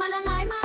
มาละลายมา